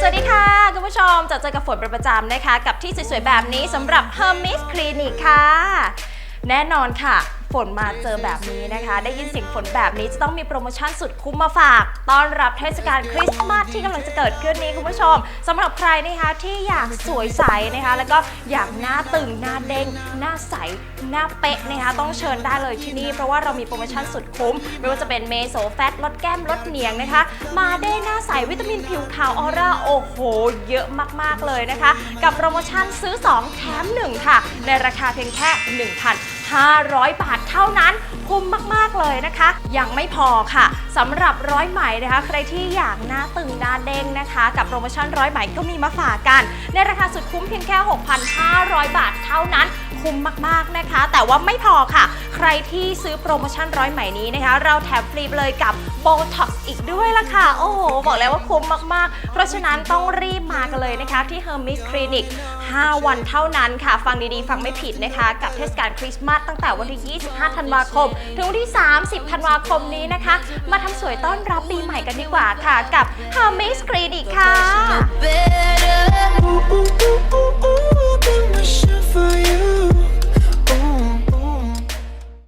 สวัสดีค่ะ คุณผู้ชมจะเจอกับฝนเป็นประจำนะคะ กับที่สวยๆ แบบนี้สำหรับ Hermes Clinic ค่ะ แน่นอนค่ะ ฝนมาเจอแบบนี้นะคะ ได้ยินเสียงฝนแบบนี้จะต้องมีโปรโมชั่นสุดคุ้มมาฝาก ต้อนรับเทศกาลคริสต์มาสที่กำลังจะเกิดขึ้นนี้คุณผู้ชมสำหรับใครนะคะที่อยากสวยใสนะคะ แล้วก็อยากหน้าตึงหน้าเด้งหน้าใสหน้าเป๊ะนะคะต้องเชิญได้เลยที่นี่ เพราะว่าเรามีโปรโมชั่นสุดคุ้ม ไม่ว่าจะเป็นเมโซแฟตลดแก้มลดเหนียงนะคะ มาได้หน้าใสวิตามินผิวขาวออร่าโอ้โห เยอะมากๆเลยนะคะ กับโปรโมชั่นซื้อ 2 แถม 1 ค่ะ ในราคาเพียงแค่ 500 บาทเท่านั้นคุ้มมาก ๆ เลยนะคะ ยังไม่พอค่ะสำหรับร้อยไหมนะคะ ใครที่อยากหน้าตึงหน้าเด้งนะคะ กับโปรโมชั่นร้อยไหมก็มีมาฝากกัน ในราคาสุดคุ้มเพียงแค่ 6,500 บาทเท่านั้น คุ้มมากๆนะคะ แต่ว่าไม่พอค่ะ ใครที่ซื้อโปรโมชั่นร้อยไหม่นี้นะคะ เราแถมฟรีเลยกับโบท็อกซ์อีกด้วยล่ะค่ะ โอ้โห บอกแล้วว่าคุ้มมากๆ เพราะฉะนั้นต้องรีบมากันเลยนะคะที่ Hermes Clinic 5 วันเท่านั้นค่ะ ฟังดีๆ ฟังไม่ผิดนะคะ กับเทศกาลคริสต์มาสตั้งแต่วันที่ 25 ธันวาคม ถึงวันที่ 30 ธันวาคมนี้นะคะ มาทำสวยต้อนรับปีใหม่กันดีกว่าค่ะ กับ Hermes Clinic ค่ะ